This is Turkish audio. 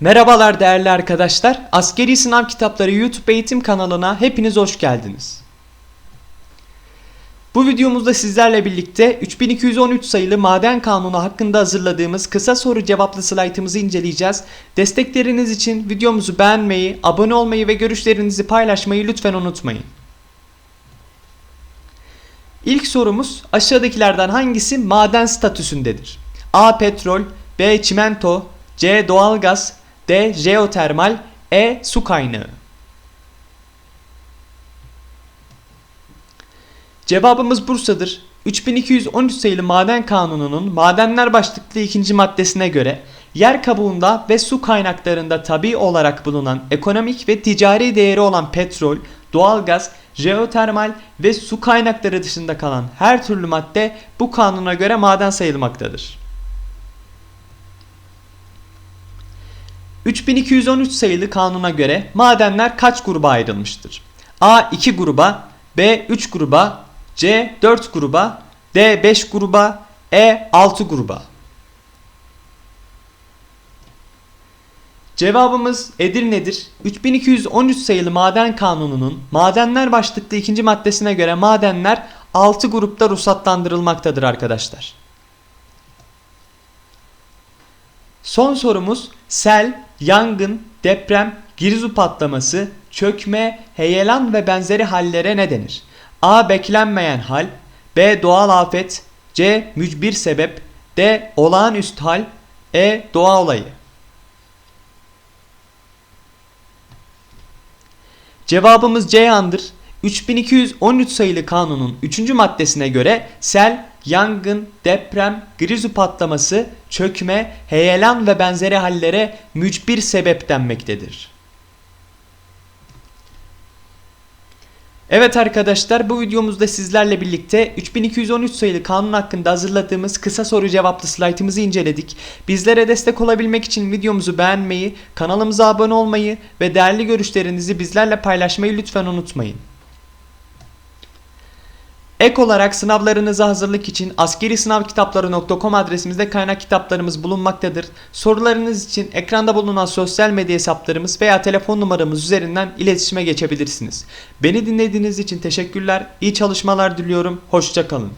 Merhabalar değerli arkadaşlar. Askeri Sınav Kitapları YouTube eğitim kanalına hepiniz hoş geldiniz. Bu videomuzda sizlerle birlikte 3213 sayılı Maden Kanunu hakkında hazırladığımız kısa soru cevaplı slaytımızı inceleyeceğiz. Destekleriniz için videomuzu beğenmeyi, abone olmayı ve görüşlerinizi paylaşmayı lütfen unutmayın. İlk sorumuz aşağıdakilerden hangisi maden statüsündedir? A. Petrol B. Çimento C. Doğalgaz D. Jeotermal E. Su kaynağı Cevabımız Bursa'dır. 3213 sayılı Maden Kanunu'nun madenler başlıklı ikinci maddesine göre yer kabuğunda ve su kaynaklarında tabi olarak bulunan ekonomik ve ticari değeri olan petrol, doğalgaz, jeotermal ve su kaynakları dışında kalan her türlü madde bu kanuna göre maden sayılmaktadır. 3213 sayılı kanuna göre madenler kaç gruba ayrılmıştır? A 2 gruba, B 3 gruba, C 4 gruba, D 5 gruba, E 6 gruba. Cevabımız Edirne'dir. 3213 sayılı maden kanununun madenler başlıklı ikinci maddesine göre madenler 6 grupta ruhsatlandırılmaktadır arkadaşlar. Son sorumuz sel, yangın, deprem, girizu patlaması, çökme, heyelan ve benzeri hallere ne denir? A. Beklenmeyen hal B. Doğal afet C. Mücbir sebep D. Olağanüstü hal E. Doğa olayı Cevabımız Ceyhan'dır. 3213 sayılı kanunun 3. maddesine göre sel, yangın, deprem, grizu patlaması, çökme, heyelan ve benzeri hallere mücbir sebep denmektedir. Evet arkadaşlar bu videomuzda sizlerle birlikte 3213 sayılı kanun hakkında hazırladığımız kısa soru cevaplı slaytımızı inceledik. Bizlere destek olabilmek için videomuzu beğenmeyi, kanalımıza abone olmayı ve değerli görüşlerinizi bizlerle paylaşmayı lütfen unutmayın. Ek olarak sınavlarınıza hazırlık için askerisınavkitapları.com adresimizde kaynak kitaplarımız bulunmaktadır. Sorularınız için ekranda bulunan sosyal medya hesaplarımız veya telefon numaramız üzerinden iletişime geçebilirsiniz. Beni dinlediğiniz için teşekkürler, iyi çalışmalar diliyorum, hoşçakalın.